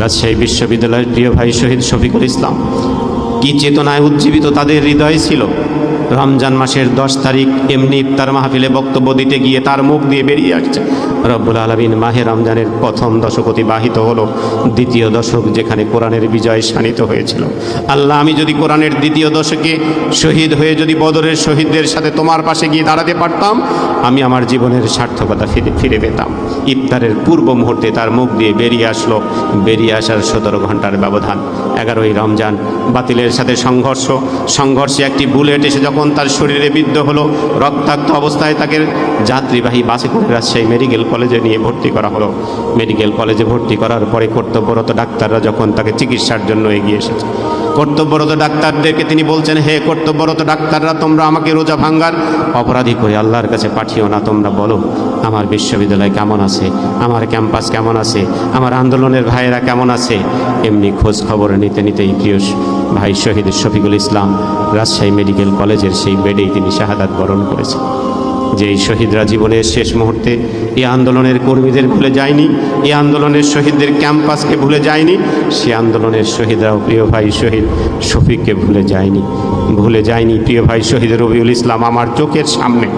রাজশাহী বিশ্ববিদ্যালয়ের প্রিয় ভাই শহীদ শফিকুল ইসলাম। কি চেতনায় উজ্জীবিত তাদের হৃদয় ছিল? রমজান মাসের দশ তারিখ এমনি ইফতার মাহফিলে বক্তব্য দিতে গিয়ে তার মুখ দিয়ে বেরিয়ে আসছে। রব্বুল আলমিন মাহে রমজানের প্রথম দশক অতিবাহিত হলো, দ্বিতীয় দশক যেখানে কোরআনের বিজয় শানিত হয়েছিল। আল্লাহ, আমি যদি কোরআনের দ্বিতীয় দশকে শহীদ হয়ে যদি বদরের শহীদদের সাথে তোমার পাশে গিয়ে দাঁড়াতে পারতাম, আমি আমার জীবনের সার্থকতা ফিরে ফিরে পেতাম। ইফতারের পূর্ব মুহূর্তে তার মুখ দিয়ে বেরিয়ে আসলো, বেরিয়ে আসার সতেরো ঘণ্টার ব্যবধান। এগারোই রমজান বাতিলের সাথে সংঘর্ষ, সংঘর্ষে একটি বুলেট এসে যখন তার শরীরে বিদ্ধ হলো, রক্তাক্ত অবস্থায় তাকে যাত্রীবাহী বাসে করে রাজশাহী মেডিকেল কলেজে নিয়ে ভর্তি করা হলো। মেডিকেল কলেজে ভর্তি করার পরে কর্তব্যরত ডাক্তাররা যখন তাকে চিকিৎসার জন্য এগিয়ে এসেছে কর্তব্যরত ডাক্তারদেরকে তিনি বলছেন, হে কর্তব্যরত ডাক্তাররা, তোমরা আমাকে রোজা ভাঙ্গার অপরাধী করে আল্লাহর কাছে পাঠিও না। তোমরা বলো, আমার বিশ্ববিদ্যালয় কেমন আছে? আমার ক্যাম্পাস কেমন আছে? আমার আন্দোলনের ভাইয়েরা কেমন আছে? এমনি খোঁজ খবর নিতে নিতেই প্রিয় ভাই শহীদ শফিকুল ইসলাম রাজশাহী মেডিকেল কলেজের সেই বেডেই তিনি শাহাদাত বরণ করেছেন। যে এই শহীদরা জীবনের শেষ মুহূর্তে এই আন্দোলনের কর্মীদের ভুলে যায়নি এই আন্দোলনের শহীদদের ক্যাম্পাসকে ভুলে যায়নি, সে আন্দোলনের শহীদরাও প্রিয় ভাই শহীদ শফিককে ভুলে যায়নি। ভুলে যায়নি প্রিয় ভাই শহীদ রবিউল ইসলাম আমার চোখের সামনে।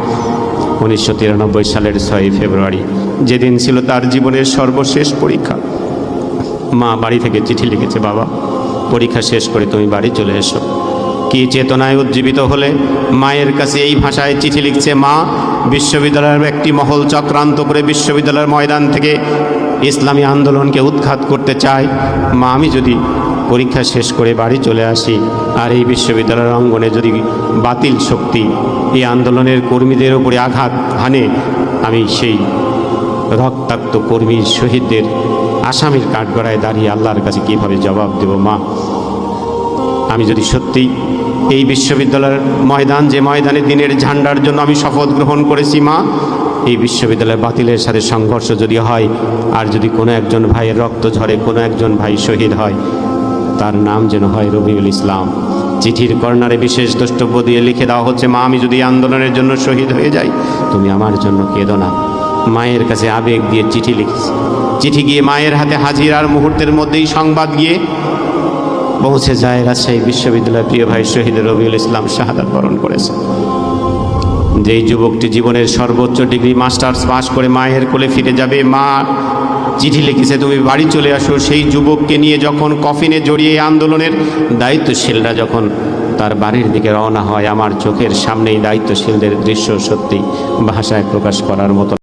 উনিশশো তিরানব্বই সালের ছয়ই ফেব্রুয়ারি, যেদিন ছিল তার জীবনের সর্বশেষ পরীক্ষা। মা বাড়ি থেকে চিঠি লিখেছে, বাবা, পরীক্ষা শেষ করে তুমি বাড়ি চলে এসো। কি চেতনায় উজ্জীবিত হলে? মায়ের কাছে এই ভাষায় চিঠি লিখছে, মা, বিশ্ববিদ্যালয়ের একটি মহল চক্রান্ত করে বিশ্ববিদ্যালয়ের ময়দান থেকে ইসলামী আন্দোলনকে উৎখাত করতে চায়। মা, আমি যদি পরীক্ষা শেষ করে বাড়ি চলে আসি আর এই বিশ্ববিদ্যালয়ের অঙ্গনে যদি বাতিল শক্তি এই আন্দোলনের কর্মীদের উপরে আঘাত হানে, আমি সেই রক্তাক্ত কর্মী শহীদদের আসামির কাঠগড়ায় দাঁড়িয়ে আল্লাহর কাছে কীভাবে জবাব দেব, মা? আমি যদি সত্যি এই বিশ্ববিদ্যালয়ের ময়দান, যে ময়দানে দিনের ঝান্ডার জন্য আমি শপথ গ্রহণ করেছি, মা, এই বিশ্ববিদ্যালয় বাতিলের সাথে সংঘর্ষ যদি হয়, আর যদি কোনো একজন ভাইয়ের রক্ত ঝরে, কোনো একজন ভাই শহীদ হয়, তার নাম যেন হয় রবিউল ইসলাম। চিঠির কর্নারে বিশেষ দ্রষ্টব্য দিয়ে লিখে দেওয়া হচ্ছে, মা, আমি যদি আন্দোলনের জন্য শহীদ হয়ে যাই, তুমি আমার জন্য কেঁদো না। মায়ের কাছে আবেগ দিয়ে চিঠি লিখেছি। চিঠি গিয়ে মায়ের হাতে হাজির আর মুহূর্তের মধ্যেই সংবাদ গিয়ে পৌঁছে যায় রাজশাহী বিশ্ববিদ্যালয়ের প্রিয় ভাই শহীদ রবিউল ইসলাম শাহাদাত বরণ করেছে। যেই যুবকটি জীবনের সর্বোচ্চ ডিগ্রি মাস্টার্স পাশ করে মায়ের কোলে ফিরে যাবে, মা চিঠি লিখেছে, তুমি বাড়ি চলে আসো। সেই যুবককে নিয়ে যখন কফিনে জড়িয়ে আন্দোলনের দায়িত্বশীলরা যখন তার বাড়ির দিকে রওনা হয়, আমার চোখের সামনেই দায়িত্বশীলদের দৃশ্য সত্যি ভাষায় প্রকাশ করার মতো